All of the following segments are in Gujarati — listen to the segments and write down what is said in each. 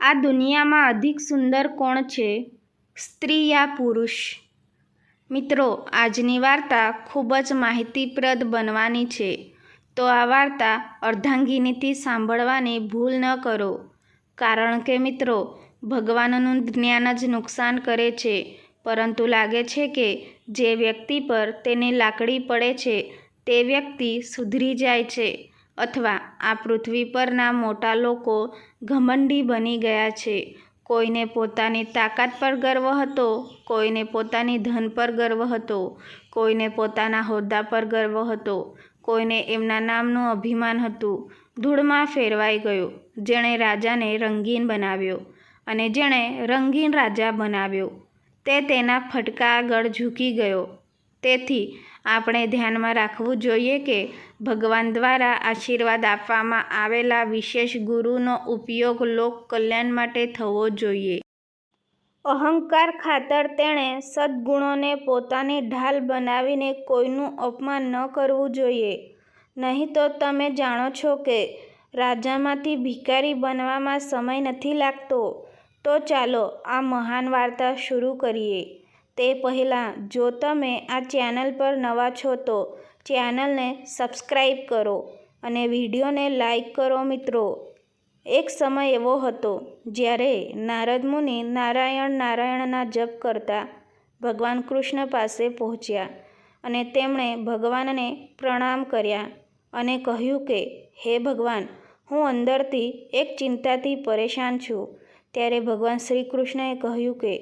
આ દુનિયામાં અધિક સુંદર કોણ છે? સ્ત્રી યા પુરુષ? મિત્રો, આજની વાર્તા ખૂબ જ માહિતીપ્રદ બનવાની છે. તો આ વાર્તા અર્ધાંગિનીથી સાંભળવાની ભૂલ ન કરો. કારણ કે મિત્રો, ભગવાનનું જ્ઞાન જ નુકસાન કરે છે. પરંતુ લાગે છે કે જે વ્યક્તિ પર તેની લાકડી પડે છે, તે વ્યક્તિ સુધરી જાય છે. અથવા આ પૃથ્વી પરના મોટા લોકો ઘમંડી બની ગયા છે. કોઈને પોતાની તાકાત પર ગર્વ હતો, કોઈને પોતાની ધન પર ગર્વ હતો, કોઈને પોતાના હોદ્દા પર ગર્વ હતો, કોઈને એમના નામનું અભિમાન હતું. ધૂળમાં ફેરવાઈ ગયો, જેણે રાજાને રંગીન બનાવ્યો અને જેણે રંગીન રાજા બનાવ્યો. તે તેના ફટકા આગળ ઝૂકી ગયો. તેથી આપણે ધ્યાનમાં રાખવું જોઈએ કે ભગવાન દ્વારા આશીર્વાદ આપવામાં આવેલા વિશેષ ગુરુનો ઉપયોગ લોક કલ્યાણ માટે થવો જોઈએ. અહંકાર ખાતર તેણે સદ્ગુણોને પોતાની ઢાલ બનાવીને કોઈનું અપમાન ન કરવું જોઈએ. નહીં તો તમે જાણો છો કે રાજામાંથી ભિખારી બનવામાં સમય નથી લાગતો. તો ચાલો આ મહાન વાર્તા શરૂ કરીએ. તે પહેલાં જો તમે આ ચેનલ પર નવા છો તો ચેનલને સબસ્ક્રાઈબ કરો અને વિડીયોને લાઈક કરો મિત્રો. એક સમય એવો હતો જ્યારે નારદ મુનિ નારાયણ નારાયણના જપ કરતા ભગવાન કૃષ્ણ પાસે પહોંચ્યા અને તેમણે ભગવાનને પ્રણામ કર્યા અને કહ્યું કે, હે ભગવાન, હું અંદરથી એક ચિંતાથી પરેશાન છું. ત્યારે ભગવાન શ્રી કૃષ્ણએ કહ્યું કે,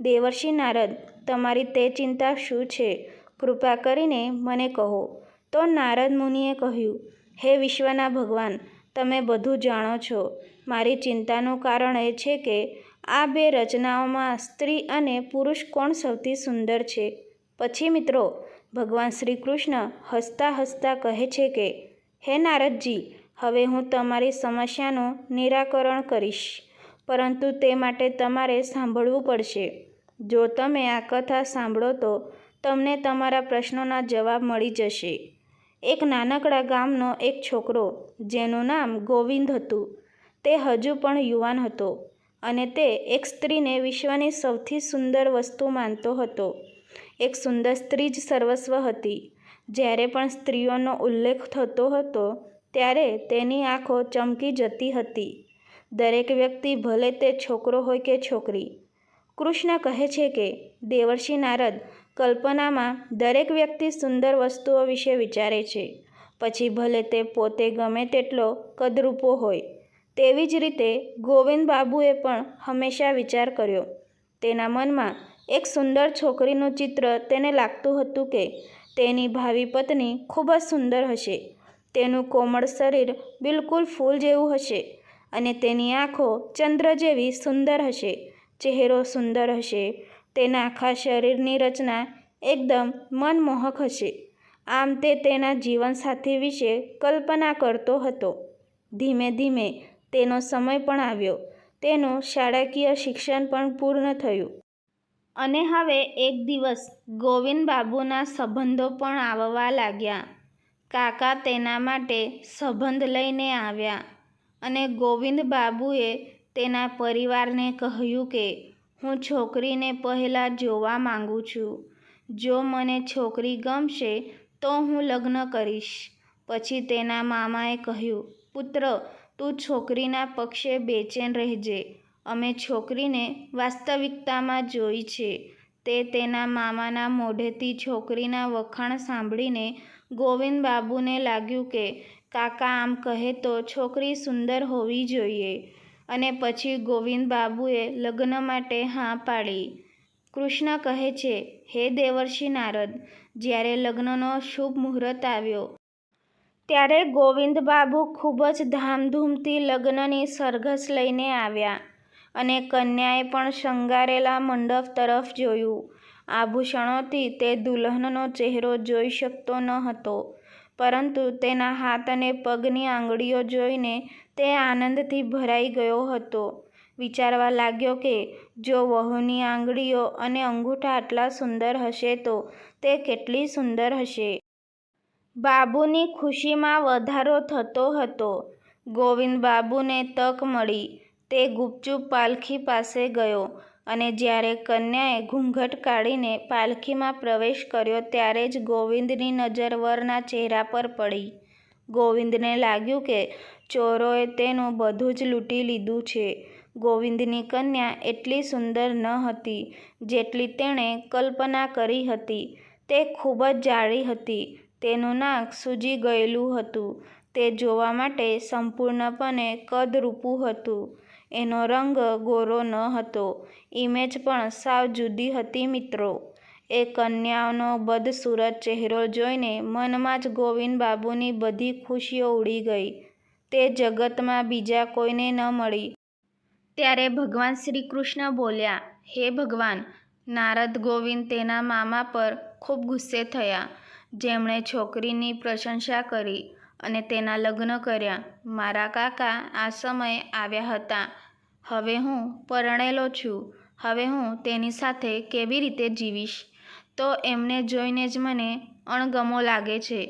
દેવર્ષિ નારદ તમારી તે ચિંતા શું છે? કૃપા કરીને મને કહો. તો નારદ મુનિએ કહ્યું, હે વિશ્વના ભગવાન, તમે બધું જાણો છો. મારી ચિંતાનું કારણ એ છે કે આ બે રચનાઓમાં સ્ત્રી અને પુરુષ કોણ સૌથી સુંદર છે? પછી મિત્રો, ભગવાન શ્રી કૃષ્ણ હસતા હસતા કહે છે કે, હે નારદજી, હવે હું તમારી સમસ્યાનું નિરાકરણ કરીશ. પરંતુ તે માટે તમારે સાંભળવું પડશે. જો તમે આ કથા સાંભળો તો તમને તમારા પ્રશ્નોના જવાબ મળી જશે. એક નાનકડા ગામનો એક છોકરો, જેનું નામ ગોવિંદ હતું, તે હજુ પણ યુવાન હતો અને તે એક સ્ત્રીને વિશ્વની સૌથી સુંદર વસ્તુ માનતો હતો. એક સુંદર સ્ત્રી જ સર્વસ્વ હતી. જ્યારે પણ સ્ત્રીઓનો ઉલ્લેખ થતો હતો, ત્યારે તેની આંખો ચમકી જતી હતી. દરેક વ્યક્તિ ભલે તે છોકરો હોય કે છોકરી કૃષ્ણ કહે છે કે, દેવર્ષિ નારદ કલ્પનામાં દરેક વ્યક્તિ સુંદર વસ્તુઓ વિશે વિચારે છે. પછી ભલે તે પોતે ગમે તેટલો કદરૂપો હોય, તેવી જ રીતે ગોવિંદ બાબુએ પણ હંમેશા વિચાર કર્યો. તેના મનમાં એક સુંદર છોકરીનું ચિત્ર તેને લાગતું હતું કે, તેની ભાવિ પત્ની ખૂબ જ સુંદર હશે. તેનું કોમળ શરીર બિલકુલ ફૂલ જેવું હશે અને તેની આંખો ચંદ્ર જેવી સુંદર હશે. ચહેરો સુંદર હશે. તેના આખા શરીરની રચના એકદમ મનમોહક હશે. આમ તે તેના જીવનસાથી વિશે કલ્પના કરતો હતો. ધીમે ધીમે તેનો સમય પણ આવ્યો. તેનું શાળાકીય શિક્ષણ પણ પૂર્ણ થયું. અને હવે એક દિવસ ગોવિંદ બાબુના સંબંધો પણ આવવા લાગ્યા. કાકા તેના માટે સંબંધ લઈને આવ્યા અને ગોવિંદ બાબુએ તેના પરિવારને કહ્યું કે, હું છોકરીને પહેલાં જોવા માંગુ છું. જો મને છોકરી ગમશે, તો હું લગ્ન કરીશ. પછી તેના મામાએ કહ્યું, પુત્ર, તું છોકરીના પક્ષે બેચેન રહેજે. અમે છોકરીને વાસ્તવિકતામાં જોઈ છે. તે તેના મામાના મોઢેથી છોકરીના વખાણ સાંભળીને ગોવિંદ બાબુને લાગ્યું કે, કાકા આમ કહે તો છોકરી સુંદર હોવી જોઈએ. અને પછી ગોવિંદ બાબુએ લગ્ન માટે હા પાડી. કૃષ્ણ કહે છે, હે દેવર્ષિ નારદ, જ્યારે લગ્નનો શુભ મુહૂર્ત આવ્યો, ત્યારે ગોવિંદ બાબુ ખૂબ જ ધામધૂમથી લગ્નની સરઘસ લઈને આવ્યા અને કન્યાએ પણ શણગારેલા મંડપ તરફ જોયું. આભૂષણોથી તે દુલ્હનનો ચહેરો જોઈ શકતો ન હતો. પરંતુ તેના હાથ અને પગની આંગળીઓ જોઈને તે આનંદથી ભરાઈ ગયો હતો. વિચારવા લાગ્યો કે જો વહુની આંગળીઓ અને અંગૂઠા આટલા સુંદર હશે તો તે કેટલી સુંદર હશે. બાબુની ખુશીમાં વધારો થતો હતો. ગોવિંદ બાબુને તક મળી. તે ગુપચુપ પાલખી પાસે ગયો. અને જ્યારે કન્યાએ ઘૂંઘટ કાઢીને પાલખીમાં પ્રવેશ કર્યો ત્યારે જ ગોવિંદની નજર વરના ચહેરા પર પડી. ગોવિંદને લાગ્યું કે ચોરોએ તેનું બધું જ લૂંટી લીધું છે. ગોવિંદની કન્યા એટલી સુંદર ન હતી જેટલી તેણે કલ્પના કરી હતી. તે ખૂબ જ જાડી હતી, તેનું નાક સૂજી ગયેલું હતું, તે જોવા માટે સંપૂર્ણપણે કદરૂપું હતું. એનો રંગ ગોરો ન હતો. ઈમેજ પણ સાવ જુદી હતી મિત્રો! એ કન્યાનો બદસૂરત ચહેરો જોઈને મનમાં જ ગોવિંદબાબુની બધી ખુશીઓ ઉડી ગઈ. તે જગતમાં બીજા કોઈને ન મળી. ત્યારે ભગવાન શ્રી કૃષ્ણ બોલ્યા, હે ભગવાન! નારદ ગોવિંદ તેના મામા પર ખૂબ ગુસ્સે થયા, જેમણે છોકરીની પ્રશંસા કરી અને તેના લગ્ન કર્યા. મારા કાકા આ સમયે આવ્યા હતા. હવે હું પરણેલો છું. હવે હું તેની સાથે કેવી રીતે જીવીશ? તો એમને જોઈને જ મને અણગમો લાગે છે.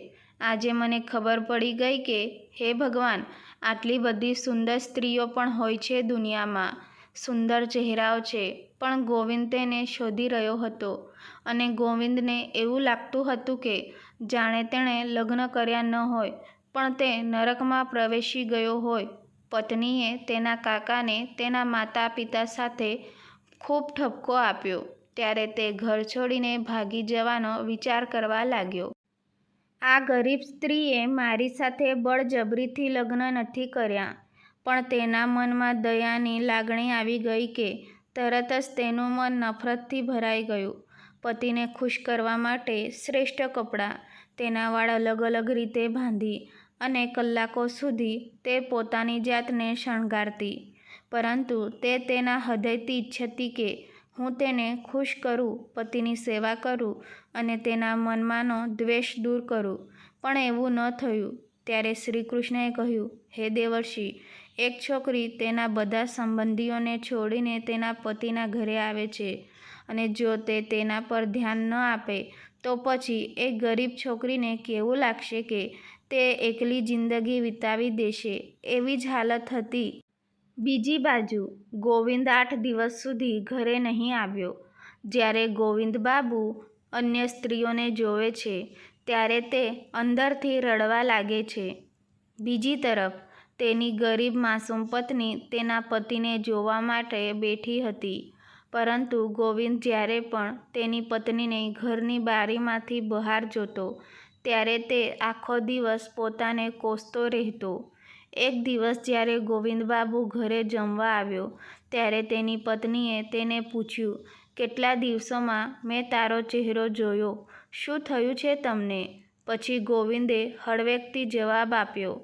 આજે મને ખબર પડી ગઈ કે હે ભગવાન! આટલી બધી સુંદર સ્ત્રીઓ પણ હોય છે દુનિયામાં. સુંદર ચહેરાઓ છે, પણ ગોવિંદ તેને શોધી રહ્યો હતો અને ગોવિંદને એવું લાગતું હતું કે જાણે તેણે લગ્ન કર્યા ન હોય, પણ તે નરકમાં પ્રવેશી ગયો હોય. પત્નીએ તેના કાકાને તેના માતા-પિતા સાથે ખૂબ ઠપકો આપ્યો, ત્યારે તે ઘર છોડીને ભાગી જવાનો વિચાર કરવા લાગ્યો. આ ગરીબ સ્ત્રીએ મારી સાથે બળજબરીથી લગ્ન નથી કર્યા. પણ તેના મનમાં દયાની લાગણી આવી ગઈ કે તરત જ તેનું મન નફરતથી ભરાઈ ગયું. પતિને ખુશ કરવા માટે શ્રેષ્ઠ કપડાં, તેના વાળ અલગ-અલગ રીતે બાંધી અને કલાકો સુધી તે પોતાની જાતને શણગારતી. પરંતુ તે તેના હૃદયથી ઈચ્છતી કે હું તેને ખુશ કરું, પતિની સેવા કરું અને તેના મનમાંનો દ્વેષ દૂર કરું. પણ એવું ન થયું. ત્યારે શ્રી કૃષ્ણએ કહ્યું, હે દેવર્ષિ! એક છોકરી તેના બધા સંબંધીઓને છોડીને તેના પતિના ઘરે આવે છે અને જો તે તેના પર ધ્યાન ન આપે તો પછી એ ગરીબ છોકરીને કેવું લાગશે કે તે એકલી જિંદગી વિતાવી દેશે એવી જ હાલત હતી. બીજી બાજુ ગોવિંદ આઠ દિવસ સુધી ઘરે નહીં આવ્યો. જ્યારે ગોવિંદ બાબુ અન્ય સ્ત્રીઓને જોવે છે, ત્યારે તે અંદરથી રડવા લાગે છે. બીજી તરફ તેની ગરીબ માસૂમ પત્ની તેના પતિને જોવા માટે બેઠી હતી. પરંતુ ગોવિંદ જ્યારે પણ તેની પત્નીને ઘરની બારીમાંથી બહાર જોતો, ત્યારે તે આખો દિવસ પોતાને કોસતો રહેતો. એક દિવસ જ્યારે ગોવિંદબાબુ ઘરે જમવા આવ્યો, ત્યારે તેની પત્નીએ તેને પૂછ્યું, કેટલા દિવસોમાં મેં તારો ચહેરો જોયો, શું થયું છે તમને? પછી ગોવિંદે હળવેકથી જવાબ આપ્યો,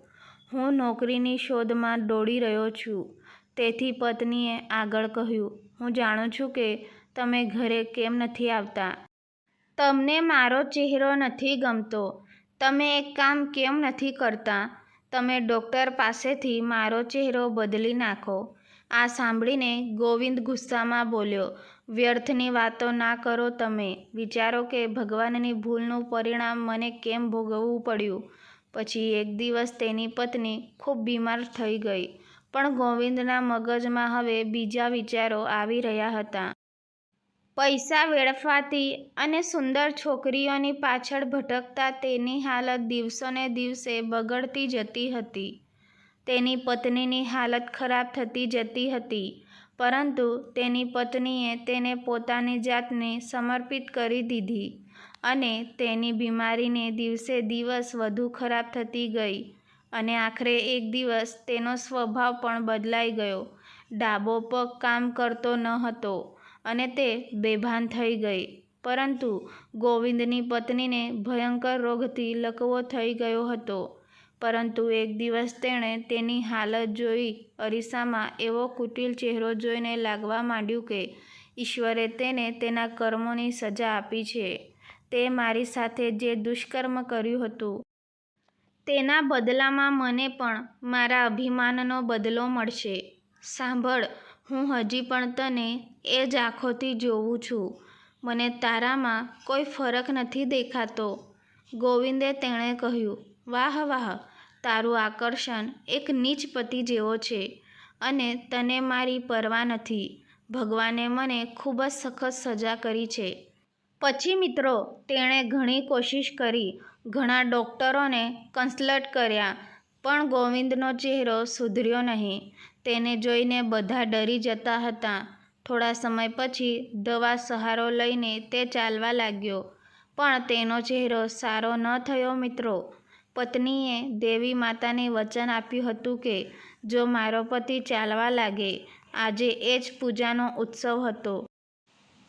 હું નોકરીની શોધમાં દોડી રહ્યો છું. તેથી પત્નીએ આગળ કહ્યું, હું જાણું છું કે તમે ઘરે કેમ નથી આવતા. તમને મારો ચહેરો નથી ગમતો. તમે એક કામ કેમ નથી કરતા? તમે ડૉક્ટર પાસેથી મારો ચહેરો બદલી નાખો. આ સાંભળીને ગોવિંદ ગુસ્સામાં બોલ્યો, વ્યર્થની વાતો ના કરો તમે. વિચારો કે ભગવાનની ભૂલનું પરિણામ મને કેમ ભોગવવું પડ્યું. પછી એક દિવસ તેની પત્ની ખૂબ બીમાર થઈ ગઈ. પણ ગોવિંદના મગજમાં હવે બીજા વિચારો આવી રહ્યા હતા. પૈસા વેડફાતી અને સુંદર છોકરીઓની પાછળ ભટકતા તેની હાલત દિવસોને દિવસે બગડતી જતી હતી. તેની પત્નીની હાલત ખરાબ થતી જતી હતી. પરંતુ તેની પત્નીએ તેને પોતાની જાતને સમર્પિત કરી દીધી અને તેની બીમારીને દિવસે દિવસ વધુ ખરાબ થતી ગઈ અને આખરે એક દિવસ તેનો સ્વભાવ પણ બદલાઈ ગયો. ડાબો પગ કામ કરતો ન હતો અને તે બેભાન થઈ ગઈ. પરંતુ ગોવિંદની પત્નીને ભયંકર રોગથી લકવો થઈ ગયો હતો. પરંતુ એક દિવસ તેણે તેની હાલત જોઈ અરીસામાં એવો કુટિલ ચહેરો જોઈને લાગવા માંડ્યું કે ઈશ્વરે તેને તેના કર્મોની સજા આપી છે. તે મારી સાથે જે દુષ્કર્મ કર્યું હતું. તેના બદલામાં મને પણ મારા અભિમાનનો બદલો મળશે. સાંભળ, હું હજી પણ તને એ જ આંખોથી જોઉં છું. મને તારામાં કોઈ ફરક નથી દેખાતો. ગોવિંદે તેણે કહ્યું, વાહ વાહ, તારું આકર્ષણ એક નીચ પતિ જેવો છે. અને તને મારી પરવા નથી ભગવાને મને ખૂબ જ સખત સજા કરી છે પછી મિત્રો તેણે ઘણી કોશિશ કરી ઘણા ડૉક્ટરોને કન્સલ્ટ કર્યા પણ ગોવિંદનો ચહેરો સુધર્યો નહીં તેને જોઈને બધા ડરી જતા હતા. થોડા સમય પછી દવા સહારો લઈને તે ચાલવા લાગ્યો. પણ તેનો ચહેરો સારો ન થયો મિત્રો. પત્નીએ દેવી માતાને વચન આપ્યું હતું કે, જો મારો પતિ ચાલવા લાગે, આજે એ જ પૂજાનો ઉત્સવ હતો.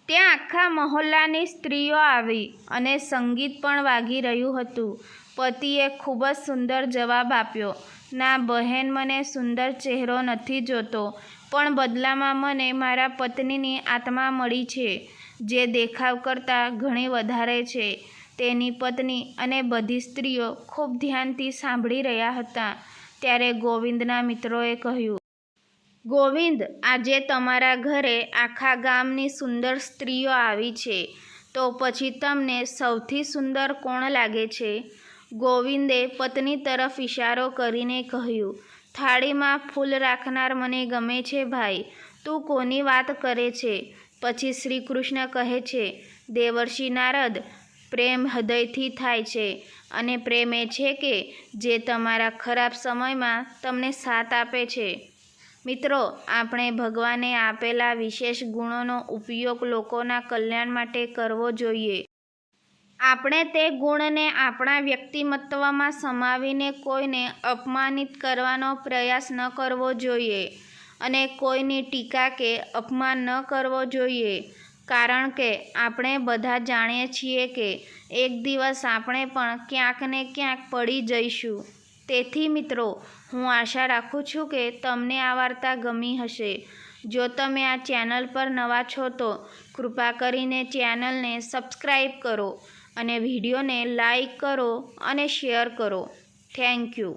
ત્યાં આખા મહોલ્લાની સ્ત્રીઓ આવી અને સંગીત પણ વાગી રહ્યું હતું. પતિએ ખૂબ જ સુંદર જવાબ આપ્યો. ના, બહેન મને સુંદર ચહેરો નથી જોતો, પણ બદલામાં મને મારા પત્નીની આત્મા મળી છે, જે દેખાવ કરતાં ઘણી વધારે છે. તેની પત્ની અને બધી સ્ત્રીઓ ખૂબ ધ્યાનથી સાંભળી રહ્યા હતા. ત્યારે ગોવિંદના મિત્રોએ કહ્યું, ગોવિંદ, આજે તમારા ઘરે આખા ગામની સુંદર સ્ત્રીઓ આવી છે, તો પછી તમને સૌથી સુંદર કોણ લાગે છે? ગોવિંદે પત્ની તરફ ઇશારો કરીને કહ્યું, થાળીમાં ફૂલ રાખનાર મને ગમે છે ભાઈ, તું કોની વાત કરે છે? પછી શ્રી કૃષ્ણ કહે છે, દેવર્ષિ નારદ, પ્રેમ હૃદયથી થાય છે અને પ્રેમ એ છે કે જે તમારા ખરાબ સમયમાં તમને સાથ આપે છે. મિત્રો, આપણે ભગવાને આપેલા વિશેષ ગુણોનો ઉપયોગ લોકોના કલ્યાણ માટે કરવો જોઈએ. આપણે તે ગુણને આપણા વ્યક્તિમત્વમાં સમાવીને કોઈને અપમાનિત કરવાનો પ્રયાસ ન કરવો જોઈએ અને કોઈની ટીકા કે અપમાન ન કરવો જોઈએ. કારણ કે આપણે બધા જાણીએ છીએ કે એક દિવસ આપણે પણ ક્યાંક ને ક્યાંક પડી જઈશું. તેથી મિત્રો, હું આશા રાખું છું કે તમને આ વાર્તા ગમી હશે. જો તમે આ ચેનલ પર નવા છો તો કૃપા કરીને ચેનલને સબસ્ક્રાઈબ કરો. અને વિડીયોને લાઈક કરો અને શેર કરો. Thank you.